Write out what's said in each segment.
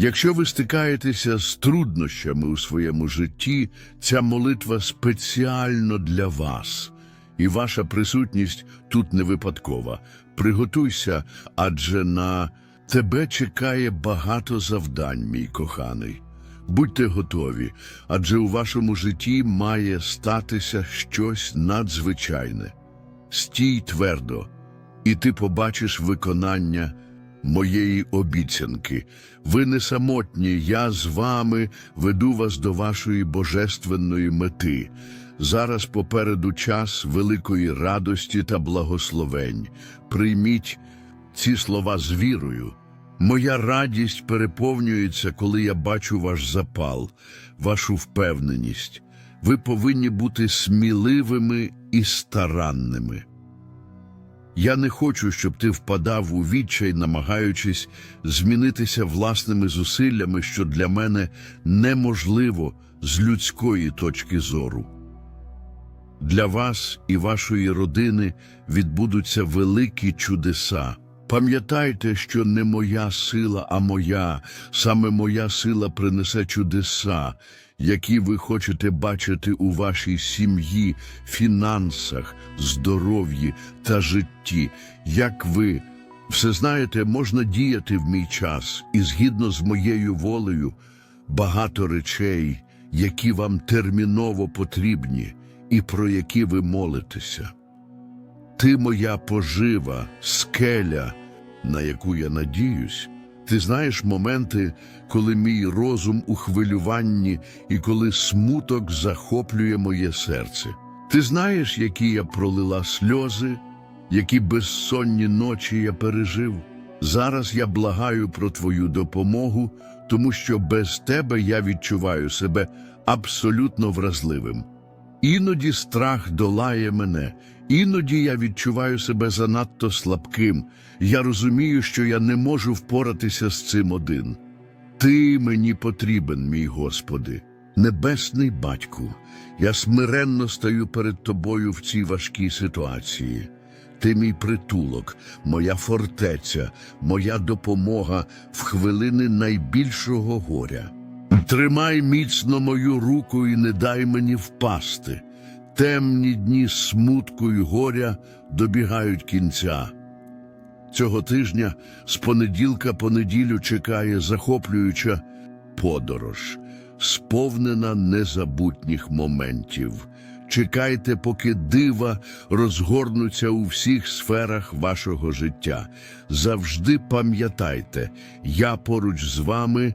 Якщо ви стикаєтеся з труднощами у своєму житті, ця молитва спеціально для вас, і ваша присутність тут не випадкова. Приготуйся, адже на тебе чекає багато завдань, мій коханий. Будьте готові, адже у вашому житті має статися щось надзвичайне. Стій твердо, і ти побачиш виконання моєї обіцянки. Ви не самотні, я з вами веду вас до вашої божественної мети. Зараз попереду час великої радості та благословень. Прийміть ці слова з вірою. Моя радість переповнюється, коли я бачу ваш запал, вашу впевненість. Ви повинні бути сміливими і старанними. Я не хочу, щоб ти впадав у відчай, намагаючись змінитися власними зусиллями, що для мене неможливо з людської точки зору. Для вас і вашої родини відбудуться великі чудеса. Пам'ятайте, що не моя сила, а моя, саме моя сила принесе чудеса, які ви хочете бачити у вашій сім'ї, фінансах, здоров'ї та житті. Як ви все знаєте, можна діяти в мій час, і згідно з моєю волею, багато речей, які вам терміново потрібні, і про які ви молитеся. Ти моя пожива, скеля, на яку я надіюсь. Ти знаєш моменти, коли мій розум у хвилюванні і коли смуток захоплює моє серце. Ти знаєш, які я пролила сльози, які безсонні ночі я пережив. Зараз я благаю про твою допомогу, тому що без тебе я відчуваю себе абсолютно вразливим. Іноді страх долає мене, іноді я відчуваю себе занадто слабким. Я розумію, що я не можу впоратися з цим один. Ти мені потрібен, мій Господи, небесний батьку. Я смиренно стою перед тобою в цій важкій ситуації. Ти мій притулок, моя фортеця, моя допомога в хвилини найбільшого горя. Тримай міцно мою руку і не дай мені впасти. Темні дні смутку й горя добігають кінця. Цього тижня з понеділка по неділю чекає захоплююча подорож, сповнена незабутніх моментів. Чекайте, поки дива розгорнуться у всіх сферах вашого життя. Завжди пам'ятайте, я поруч з вами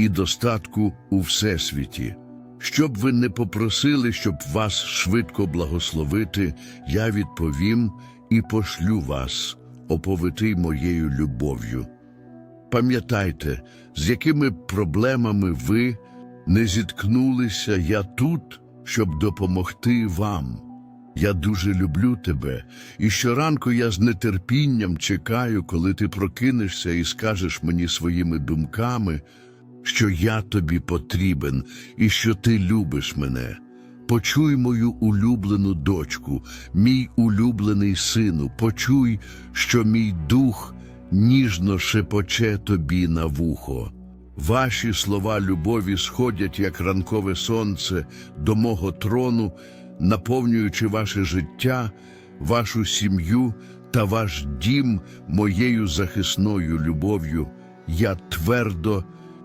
і достатку у всесвіті. Щоб ви не попросили, щоб вас швидко благословити, я відповім і пошлю вас, оповитий моєю любов'ю. Пам'ятайте, з якими проблемами ви не зіткнулися, я тут, щоб допомогти вам. Я дуже люблю тебе, і щоранку я з нетерпінням чекаю, коли ти прокинешся і скажеш мені своїми думками, що я тобі потрібен і що ти любиш мене. Почуй мою улюблену дочку, мій улюблений сину, почуй, що мій дух ніжно шепоче тобі на вухо. Ваші слова любові сходять, як ранкове сонце, до мого трону, наповнюючи ваше життя, вашу сім'ю та ваш дім моєю захисною любов'ю. Я твердо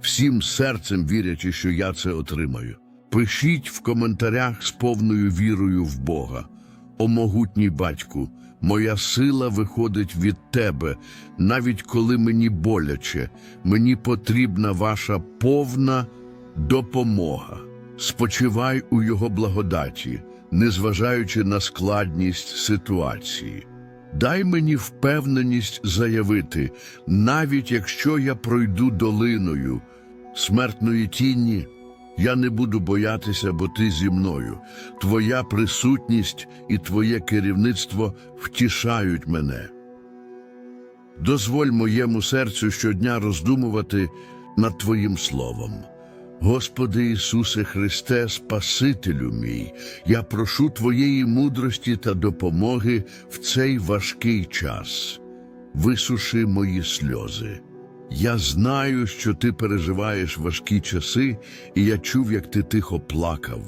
всім серцем вірячи, що я це отримаю. Пишіть в коментарях з повною вірою в Бога. О могутній батьку, моя сила виходить від тебе, навіть коли мені боляче, мені потрібна ваша повна допомога. Спочивай у його благодаті, незважаючи на складність ситуації. Дай мені впевненість заявити, навіть якщо я пройду долиною смертної тіні, я не буду боятися, бо ти зі мною. Твоя присутність і твоє керівництво втішають мене. Дозволь моєму серцю щодня роздумувати над Твоїм словом. Господи Ісусе Христе, Спасителю мій, я прошу Твоєї мудрості та допомоги в цей важкий час. Висуши мої сльози. Я знаю, що ти переживаєш важкі часи, і я чув, як ти тихо плакав,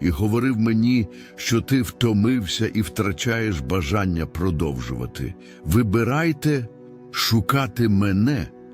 і говорив мені, що ти втомився і втрачаєш бажання продовжувати. Вибирайте шукати мене,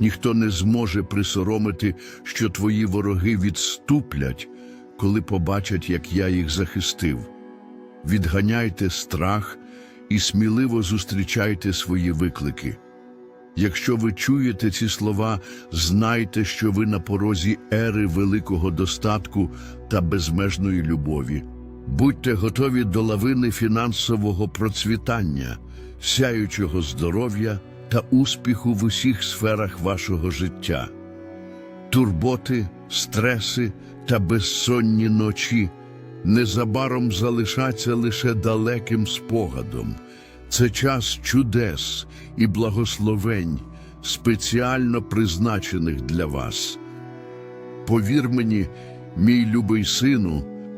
ніхто не зможе присоромити, що твої вороги відступлять, коли побачать, як я їх захистив. Відганяйте страх і сміливо зустрічайте свої виклики. Якщо ви чуєте ці слова, знайте, що ви на порозі ери великого достатку та безмежної любові. Будьте готові до лавини фінансового процвітання, сяючого здоров'я та успіху в усіх сферах вашого життя. Турботи, стреси та безсонні ночі незабаром залишаться лише далеким спогадом. Це час чудес і благословень, спеціально призначених для вас. Повір мені, мій любий сину,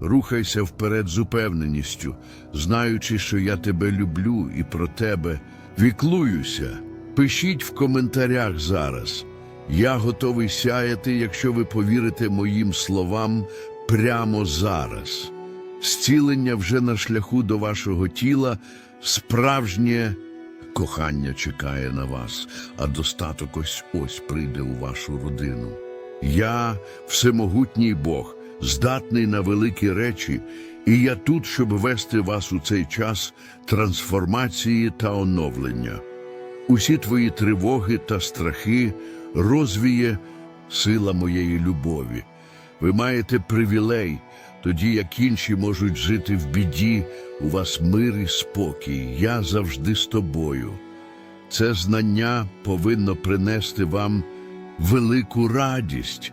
Рухайся вперед з упевненістю, знаючи, що я тебе люблю і про тебе віклуюся. Пишіть в коментарях зараз. Я готовий сяяти, якщо ви повірите моїм словам прямо зараз. Зцілення вже на шляху до вашого тіла, справжнє кохання чекає на вас, а достаток ось ось прийде у вашу родину. Я всемогутній Бог, здатний на великі речі, і я тут, щоб вести вас у цей час трансформації та оновлення. Усі твої тривоги та страхи розвіє сила моєї любові. Ви маєте привілей, тоді як інші можуть жити в біді, у вас мир і спокій. Я завжди з тобою. Це знання повинно принести вам велику радість.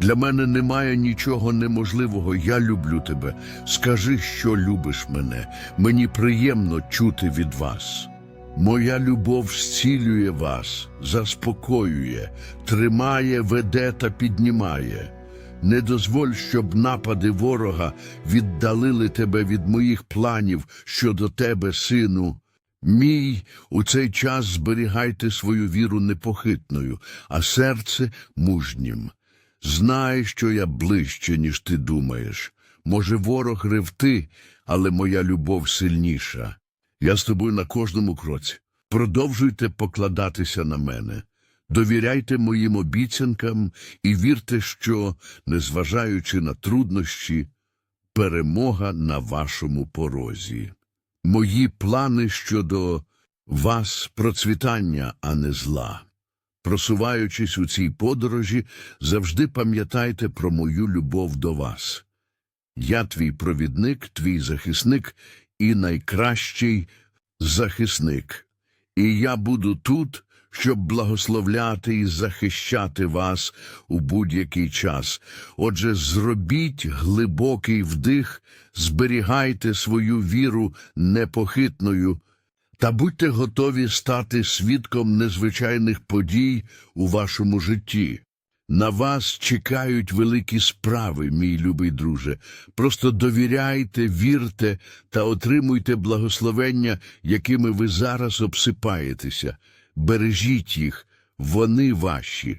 Для мене немає нічого неможливого. Я люблю тебе. Скажи, що любиш мене. Мені приємно чути від вас. Моя любов зцілює вас, заспокоює, тримає, веде та піднімає. Не дозволь, щоб напади ворога віддалили тебе від моїх планів щодо тебе, сину. Мій, у цей час зберігайте свою віру непохитною, а серце мужнім. Знай, що я ближче, ніж ти думаєш. Може, ворог ревти, але моя любов сильніша. Я з тобою на кожному кроці. Продовжуйте покладатися на мене. Довіряйте моїм обіцянкам і вірте, що, незважаючи на труднощі, перемога на вашому порозі. Мої плани щодо вас процвітання, а не зла. Просуваючись у цій подорожі, завжди пам'ятайте про мою любов до вас. Я твій провідник, твій захисник і найкращий захисник. І я буду тут, щоб благословляти і захищати вас у будь-який час. Отже, зробіть глибокий вдих, зберігайте свою віру непохитною та будьте готові стати свідком незвичайних подій у вашому житті. На вас чекають великі справи, мій любий друже. Просто довіряйте, вірте та отримуйте благословення, якими ви зараз обсипаєтеся. Бережіть їх, вони ваші.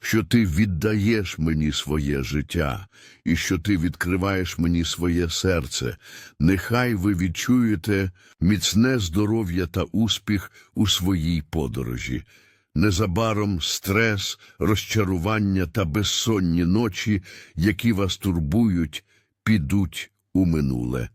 що ти віддаєш мені своє життя і що ти відкриваєш мені своє серце. Нехай ви відчуєте міцне здоров'я та успіх у своїй подорожі. Незабаром стрес, розчарування та безсонні ночі, які вас турбують, підуть у минуле.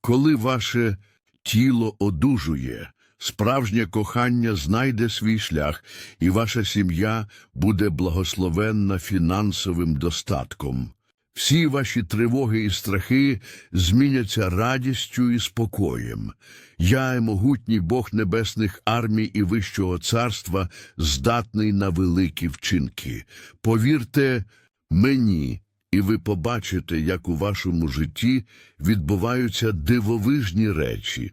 Коли ваше тіло одужує, справжнє кохання знайде свій шлях, і ваша сім'я буде благословенна фінансовим достатком. Всі ваші тривоги і страхи зміняться радістю і спокоєм. Я, могутній Бог небесних армій і Вищого царства, здатний на великі вчинки. Повірте мені, і ви побачите, як у вашому житті відбуваються дивовижні речі.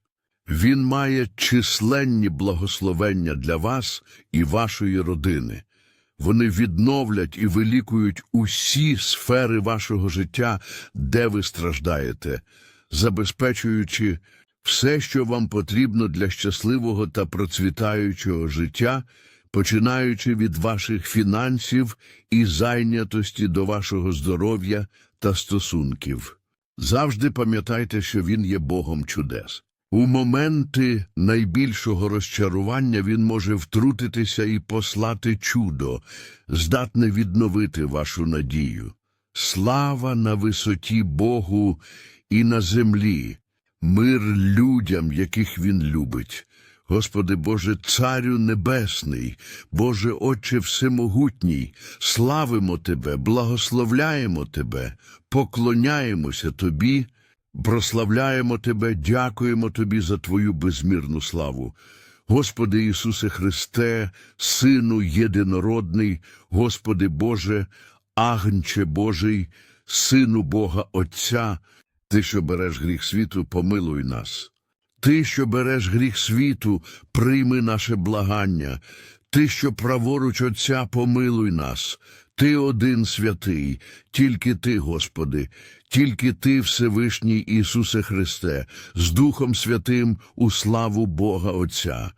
Він має численні благословення для вас і вашої родини. Вони відновлять і вилікують усі сфери вашого життя, де ви страждаєте, забезпечуючи все, що вам потрібно для щасливого та процвітаючого життя, починаючи від ваших фінансів і зайнятості до вашого здоров'я та стосунків. Завжди пам'ятайте, що він є Богом чудес. У моменти найбільшого розчарування він може втрутитися і послати чудо, здатне відновити вашу надію. Слава на висоті Богу і на землі, мир людям, яких він любить. Господи Боже, Царю Небесний, Боже Отче Всемогутній, славимо Тебе, благословляємо Тебе, поклоняємося Тобі Прославляємо Тебе, дякуємо Тобі за Твою безмірну славу. Господи Ісусе Христе, Сину єдинородний, Господи Боже, Агнче Божий, Сину Бога Отця, Ти, що береш гріх світу, помилуй нас. Ти, що береш гріх світу, прийми наше благання. Ти, що праворуч Отця, помилуй нас. Ти один святий, тільки Ти, Господи, тільки Ти, Всевишній Ісусе Христе, з Духом Святим у славу Бога Отця.